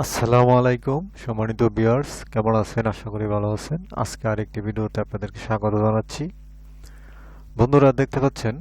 আসসালামু আলাইকুম, সম্মানিত বিয়ার্স কেমন আছেন? আশা করি ভালো আছেন। আজকে আরেকটি ভিডিওতে আপনাদেরকে স্বাগত জানাচ্ছি। বন্ধুরা, দেখতে পাচ্ছেন,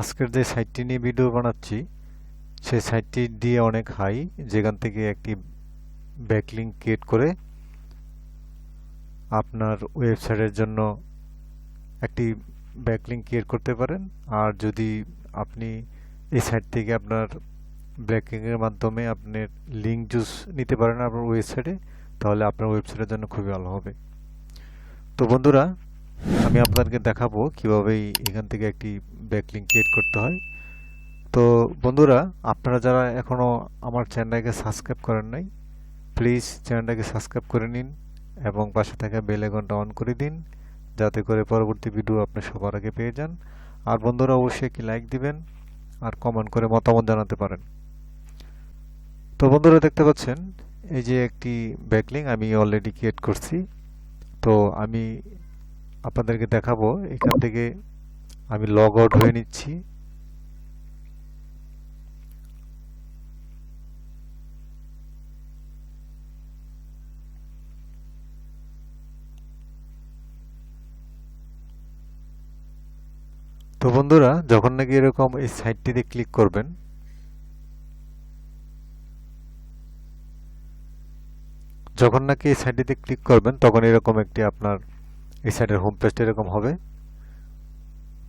আজকের যে সাইটটি নিয়ে ভিডিও বানাচ্ছি, সেই সাইটটি দিয়ে অনেক হাই যেখান থেকে একটি ব্যাকলিং ক্রিয়েট করে আপনার ওয়েবসাইটের জন্য একটি ব্যাকলিং ক্রিয়েট করতে পারেন। আর যদি আপনি এই সাইট থেকে আপনার ব্যাকিংয়ের মাধ্যমে আপনি লিঙ্ক জুস নিতে পারেন আপনার ওয়েবসাইটে তাহলে আপনার ওয়েবসাইটের জন্য খুবই ভালো হবে। তো বন্ধুরা, আমি আপনাদেরকে দেখাবো কীভাবে এখান থেকে একটি ব্যাকলিং ক্রিয়েট করতে হয়। তো বন্ধুরা, আপনারা যারা এখনও আমার চ্যানেলটাকে সাবস্ক্রাইব করেন নাই প্লিজ চ্যানেলটাকে সাবস্ক্রাইব করে নিন এবং পাশে থাকা বেল আইকনটা অন করে দিন, যাতে করে পরবর্তী ভিডিও আপনি সবার আগে পেয়ে যান। আর বন্ধুরা, অবশ্যই একটি লাইক দিবেন, আর কমেন্ট করে মতামত জানাতে পারেন। তো বন্ধুরা দেখতে পাচ্ছেন, এই যে একটি ব্যাকলিং আমি অলরেডি ক্রিয়েট করছি। তো আমি আপনাদেরকে দেখাবো, এখান থেকে আমি লগ আউট হয়ে নিচ্ছি। তো বন্ধুরা, যখন নাকি এরকম এই সাইটটিতে ক্লিক করবেন যখন নাকি এই সাইটটিতে ক্লিক করবেন, তখন এরকম একটি আপনার এই সাইটের হোম পেজটা এরকম হবে।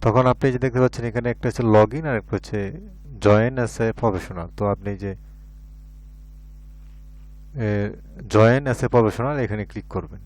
তখন আপনি যে দেখতে পাচ্ছেন, এখানে একটা হচ্ছে লগ ইন আর একটা হচ্ছে জয়েন অ্যাস এ প্রফেশনাল তো আপনি যে জয়েন অ্যাস এ প্রফেশনাল এখানে ক্লিক করবেন।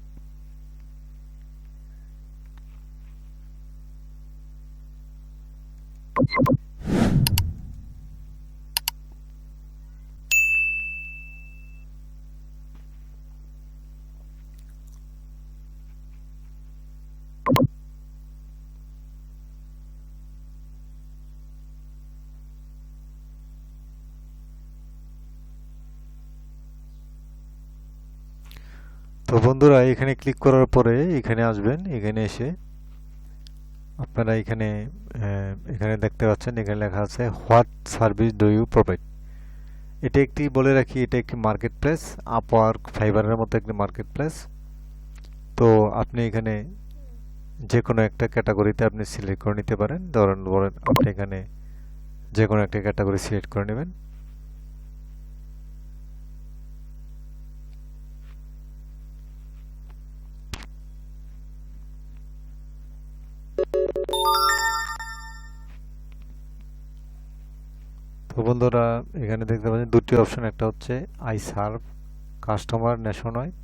তো বন্ধুরা, এখানে ক্লিক করার পরে এখানে আসবেন, এখানে এসে আপনারা এখানে এখানে দেখতে পাচ্ছেন, এখানে লেখা আছে, what service do you provide? এটা একটি বলে রাখি, এটা একটি মার্কেট প্লেস আপওয়ার্ক ফাইবারের মতো একটি মার্কেট প্লেস তো আপনি এখানে যে কোনো একটা ক্যাটাগরিতে আপনি সিলেক্ট করে নিতে পারেন। ধরেন, বলেন আপনি এখানে যে কোনো একটা ক্যাটাগরি সিলেক্ট করে নেবেন। তো বন্ধুরা, এখানে দেখতে পাচ্ছেন দুটি অপশন একটা হচ্ছে আই সার্ভ কাস্টমার ন্যাশনাইড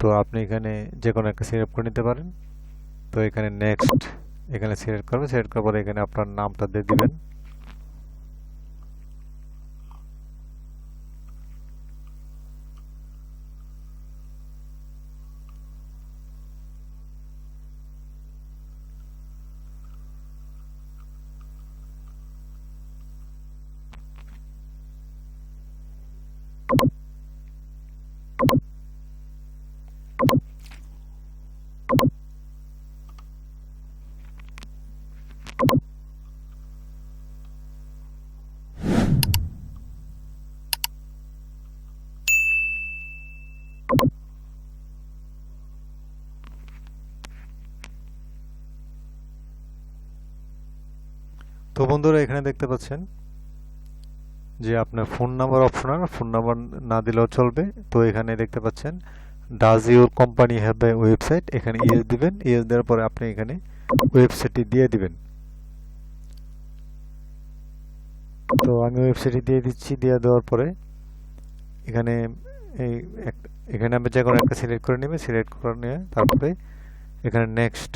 তো আপনি এখানে যে কোনো একটা সিলেক্ট করে নিতে পারেন। তো এখানে নেক্সট এখানে সিলেক্ট করবেন সিলেক্ট করার পরে এখানে আপনার নামটা দিয়ে দিবেন। তো বন্ধুরা, এখানে দেখতে পাচ্ছেন যে আপনার phone number optional phone number না দিলেও চলবে। তো এখানে দেখতে পাচ্ছেন does your company have a website এখানে ইয়েস দিবেন। ইয়েস দেওয়ার পরে আপনি এখানে ওয়েবসাইটটি দিয়ে দিবেন। তো আমি ওয়েবসাইটটি দিয়ে দিচ্ছি। দিয়ে দেওয়ার পরে এখানে এই এখানে আমি যে কোনো একটা সিলেক্ট করে নেবেন। সিলেক্ট করে নিয়ে তারপরে এখানে নেক্সট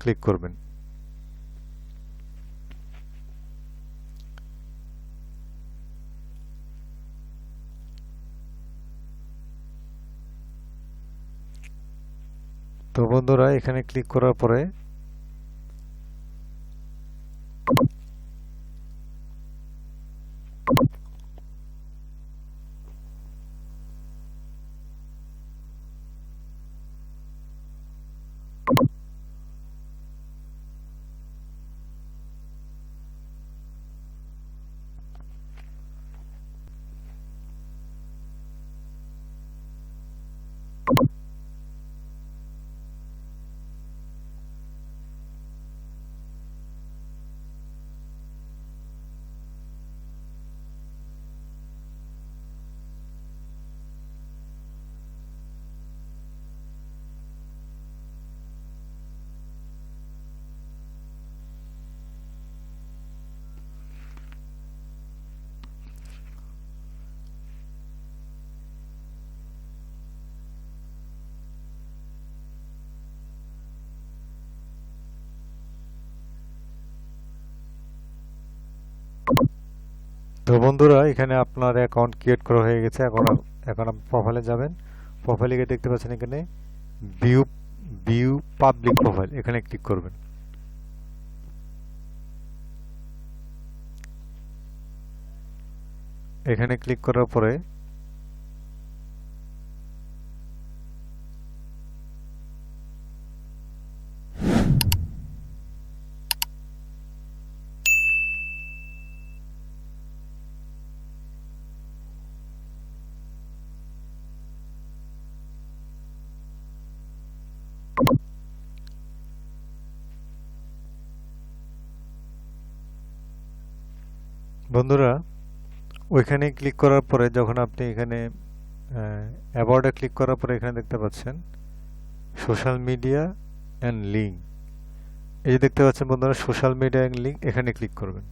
ক্লিক করবেন। তো বন্ধুরা এখানে ক্লিক করার পরে তো বন্ধুরা, এখানে আপনার অ্যাকাউন্ট ক্রিয়েট করা হয়ে গেছে। এখন এখন আপনি প্রোফাইলে যাবেন। প্রোফাইলে গিয়ে দেখতে পাচ্ছেন এখানে ভিউ ভিউ পাবলিক প্রোফাইল এখানে ক্লিক করবেন। এখানে ক্লিক করার পরে বন্ধুরা, ওইখানে ক্লিক করার পরে যখন আপনি এখানে অ্যাবাউটে ক্লিক করার পরে এখানে দেখতে পাচ্ছেন সোশ্যাল মিডিয়া অ্যান্ড লিঙ্ক এই যে দেখতে পাচ্ছেন বন্ধুরা সোশ্যাল মিডিয়া অ্যান্ড লিঙ্ক এখানে ক্লিক করবেন।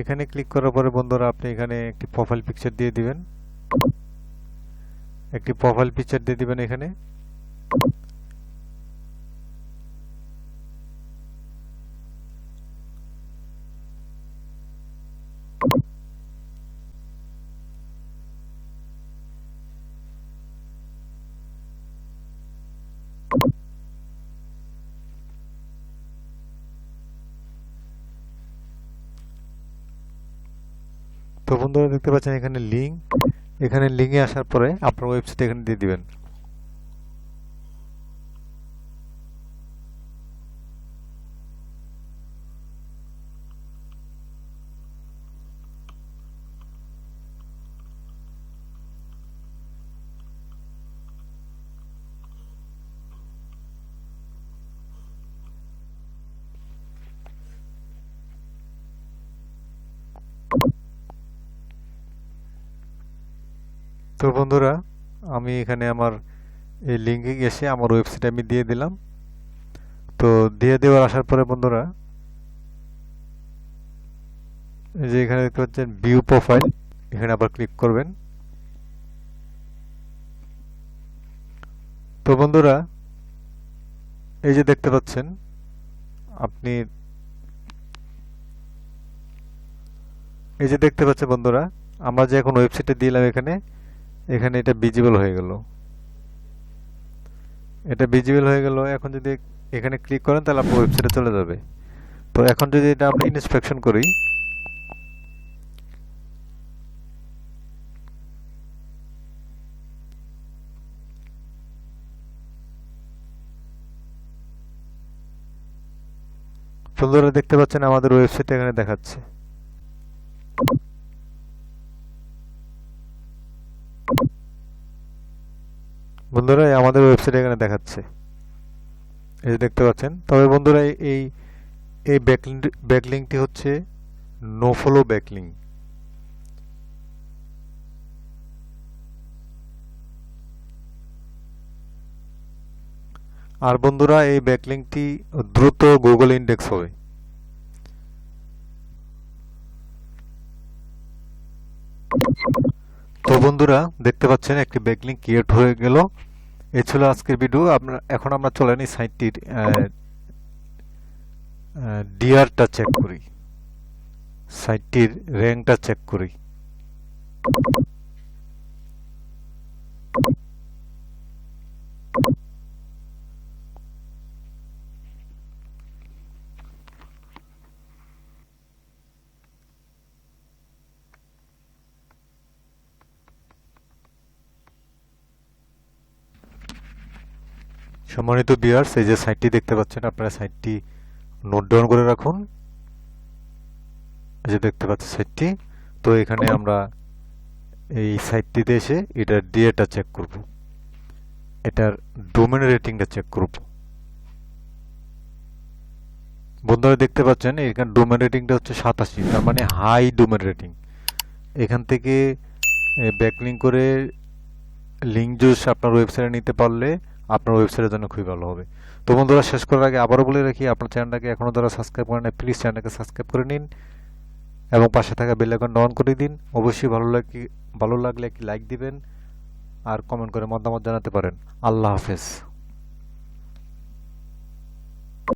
এখানে ক্লিক করার পরে বন্ধুরা আপনি এখানে একটি প্রোফাইল পিকচার দিয়ে দিবেন। একটি প্রোফাইল পিকচার দিয়ে দিবেন এখানে। তো বন্ধুরা দেখতে পাচ্ছেন এখানে লিঙ্ক এখানে লিঙ্কে আসার পরে আপনার ওয়েবসাইট এখানে দিয়ে দিবেন। তো বন্ধুরা, আমি এখানে আমার এই লিঙ্কে এসে আমার ওয়েবসাইট আমি দিয়ে দিলাম। তো দিয়ে দেওয়ার আসার পরে বন্ধুরা, এই যে এখানে দেখতে পাচ্ছেন ভিউ প্রোফাইল এখানে আবার ক্লিক করবেন। তো বন্ধুরা, এই যে দেখতে পাচ্ছেন, আপনি এই যে দেখতে পাচ্ছেন বন্ধুরা, আমরা যে এখন ওয়েবসাইটে দিলাম এখানে এখানে এটা ভিজিবল হয়ে গেল। এটা ভিজিবল হয়ে গেল, এখন যদি এখানে ক্লিক করেন তাহলে আপনার ওয়েবসাইটে চলে যাবে। তো এখন যদি এটা আমরা ইনস্পেকশন করি বন্ধুরা দেখতে পাচ্ছেন আমাদের ওয়েবসাইট এখানে দেখাচ্ছে। বন্ধুরা আমাদের ওয়েবসাইট এখানে দেখাচ্ছে। এই দেখতে পাচ্ছেন। তবে বন্ধুরা, এই- এই ব্যাকলিংক ব্যাকলিংকটি হচ্ছে নো ফলো ব্যাকলিং আর বন্ধুরা, এই ব্যাকলিংকটি দ্রুত গুগল ইন্ডেক্স হবে। তো বন্ধুরা দেখতে পাচ্ছেন একটি ব্যাকলিং ক্রিয়েট হয়ে গেল। এ ছিল আজকের ভিডিও আপনার এখন আমরা চলে নিই সাইটটির ডিআরটা চেক করি। সাইটটির র্যাঙ্কটা চেক করি। সম্মানিত বিয়ার্স এই যে সাইটটি দেখতে পাচ্ছেন, আপনারা সাইটটি নোট ডাউন করে রাখুন। যে দেখতে পাচ্ছেন সাইটটি তো এখানে আমরা এই সাইটটিতে এসে এটার ডিএটা চেক করব। এটার ডোমেন রেটিংটা চেক করব। বন্ধুরা, দেখতে পাচ্ছেন, এখানে ডোমেন রেটিংটা হচ্ছে সাতাশি, তার মানে হাই ডোমেন রেটিং এখান থেকে ব্যাকলিং করে লিঙ্ক জুস আপনার ওয়েবসাইটে নিতে পারলে আপনার ওয়েবসাইটের জন্য খুবই ভালো হবে। তো বন্ধুরা, শেষ করার আগে আবারও বলে রাখি, আপনার চ্যানেলটাকে এখনও যারা সাবস্ক্রাইব করেন প্লিজ চ্যানেলটাকে সাবস্ক্রাইব করে নিন এবং পাশে থাকা বেল আইকনটা অন করে দিন। অবশ্যই ভালো লাগে, ভালো লাগলে একটি লাইক দিবেন আর কমেন্ট করে মতামত জানাতে পারেন। আল্লাহ হাফেজ।